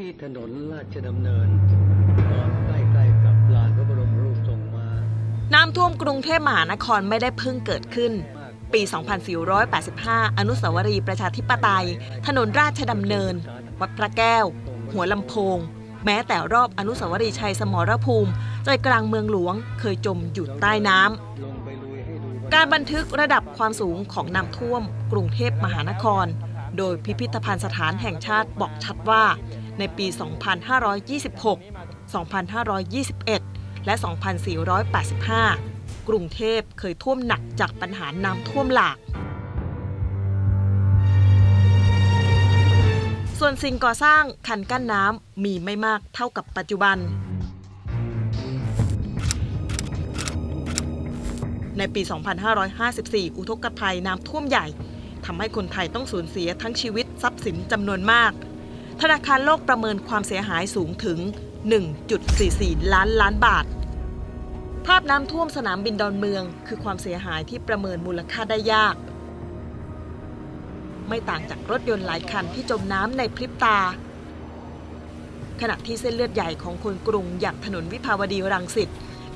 ที่ถนนราชดำเนินตอนใกล้ๆกับลานพระบรมรูปทรงมาน้ำท่วมกรุงเทพมหานครไม่ได้เพิ่งเกิดขึ้น ปี 2485 อนุสาวรีย์ประชาธิปไตย ถนนราชดำเนิน วัดพระแก้ว หัวลำโพง แม้แต่รอบอนุสาวรีย์ชัยสมรภูมิใจกลางเมืองหลวงเคยจมอยู่ใต้น้ำ การบันทึกระดับความสูงของน้ำท่วม กรุงเทพมหานคร โดยพิพิธภัณฑ์สถานแห่งชาติบอกชัดว่า ในปี 2526 2521 และ 2485 กรุงเทพเคยท่วมหนักจากปัญหาน้ำท่วมหลาก ส่วนสิ่งก่อสร้างคันกั้นน้ำมีไม่มากเท่ากับปัจจุบันในปี 2554 อุทกภัยน้ำท่วมใหญ่ ทำให้คนไทยต้องสูญเสียทั้งชีวิตทรัพย์สินจำนวนมาก ธนาคารโลกประเมินความเสียหายสูงถึง 1.44 ล้านล้านบาท ภาพน้ำท่วมสนามบินดอนเมือง คือความเสียหายที่ประเมินมูลค่าได้ยาก ไม่ต่างจากรถยนต์หลายคันที่จมน้ำในพริบตา ขณะที่เส้นเลือดใหญ่ของคนกรุงอย่างถนนวิภาวดีรังสิต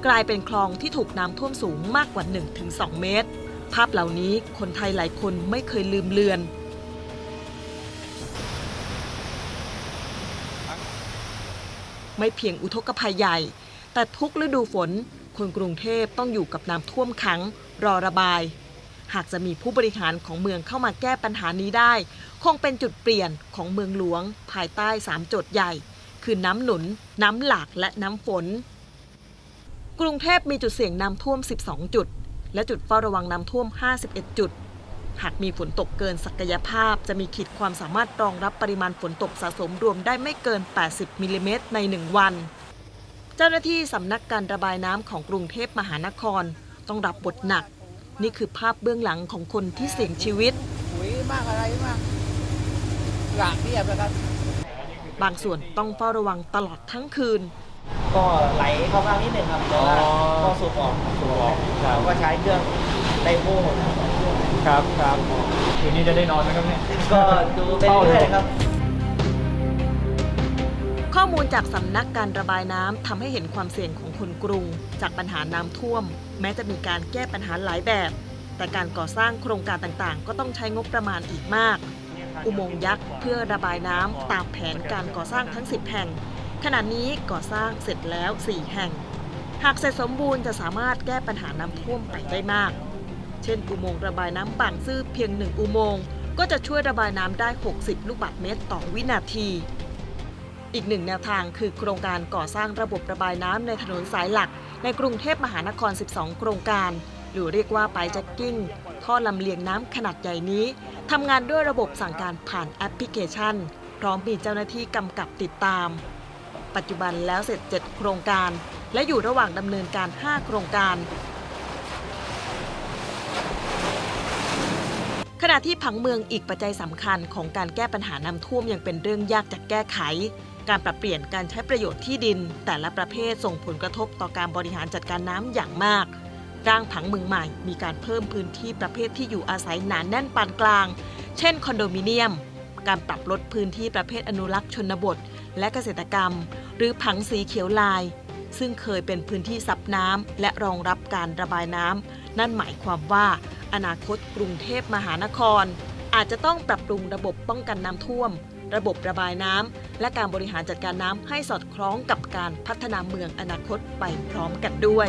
กลายเป็นคลองที่ถูกน้ำท่วมสูงมากกว่า 1-2 เมตร ภาพเหล่านี้คนไทยหลายคนไม่เคยลืมเลือน ไม่เพียงอุทกภัยใหญ่ แต่ทุกฤดูฝน คนกรุงเทพต้องอยู่กับน้ำท่วมขัง รอระบาย หากจะมีผู้บริหารของเมืองเข้ามาแก้ปัญหานี้ได้ คงเป็นจุดเปลี่ยนของเมืองหลวง ภายใต้3โจทย์ใหญ่ คือน้ำหนุน น้ำหลากและน้ำฝน กรุงเทพมีจุดเสี่ยงน้ำท่วม 12 จุด และจุดเฝ้าระวังน้ำท่วม 51 จุด หากมีฝนตกเกินศักยภาพ จะมีขีดความสามารถรองรับปริมาณฝนตกสะสมรวมได้ไม่เกิน 80มิลลิเมตรใน 1 วัน เจ้าหน้าที่สำนักการระบายน้ำของกรุงเทพมหานคร ต้องรับบทหนัก นี่คือภาพเบื้องหลังของคนที่เสี่ยงชีวิตปุ๋ยมากอะไรมากหลากเทียบนะครับ บางส่วนต้องเฝ้าระวังตลอดทั้งคืน ก็ไหลเข้าข้างนิดหนึ่งครับแต่ว่าก็สูบออกสูบออกครัเราบก็ใช้เครื่องไดโม่ ครับครับคืนนี้จะได้นอนไหมครับเนี่ย ก็ดูไปเรื่อยๆครับ ข้อมูลจากสำนักการระบายน้ำทำให้เห็นความเสี่ยงของคนกรุง จากปัญหาน้ำท่วม แม้จะมีการแก้ปัญหาหลายแบบ แต่การก่อสร้างโครงการต่างๆ ก็ต้องใช้งบประมาณอีกมาก อุโมงค์ยักษ์เพื่อระบายน้ำตามแผนการก่อสร้างทั้ง 10 แห่ง ขณะนี้ก่อสร้างเสร็จแล้ว 4 แห่ง หากเสร็จสมบูรณ์จะสามารถแก้ปัญหาน้ำท่วมไปได้มาก เช่น อุโมงค์ระบายน้ำบางซื่อเพียงหนึ่งอุโมงค์ก็จะช่วยระบายน้ำได้ 60 ลูกบาศก์เมตรต่อวินาที อีกหนึ่งแนวทางคือโครงการก่อสร้างระบบระบายน้ำในถนนสายหลัก ในกรุงเทพมหานคร 12 โครงการ หรือเรียกว่าไปแจ็คกิ้ง ท่อลำเลียงน้ำขนาดใหญ่นี้ทำงานด้วยระบบสั่งการผ่านแอปพลิเคชัน พร้อมมีเจ้าหน้าที่กำกับติดตาม ปัจจุบันแล้วเสร็จ 7 โครงการ และอยู่ระหว่างดำเนินการ 5 โครงการ ขณะที่ผังเมืองอีกปัจจัยสำคัญของการแก้ปัญหาน้ำท่วมยังเป็นเรื่องยากจะแก้ไข การปรับเปลี่ยนการใช้ประโยชน์ที่ดิน แต่ละประเภทส่งผลกระทบต่อการบริหารจัดการน้ำอย่างมาก ร่างผังเมืองใหม่มีการเพิ่มพื้นที่ประเภทที่อยู่อาศัยหนานแน่นปานกลาง เช่นคอนโดมิเนียม การปรับลดพื้นที่ประเภทอนุรักษ์ชนบท และเกษตรกรรม หรือผังสีเขียวลาย ซึ่งเคยเป็นพื้นที่ซับน้ำและรองรับการระบายน้ำนั่นหมายความว่า อนาคตกรุงเทพมหานคร อาจจะต้องปรับปรุงระบบป้องกันน้ำท่วม ระบบระบายน้ำและการบริหารจัดการน้ำให้สอดคล้องกับการพัฒนาเมืองอนาคตไปพร้อมกันด้วย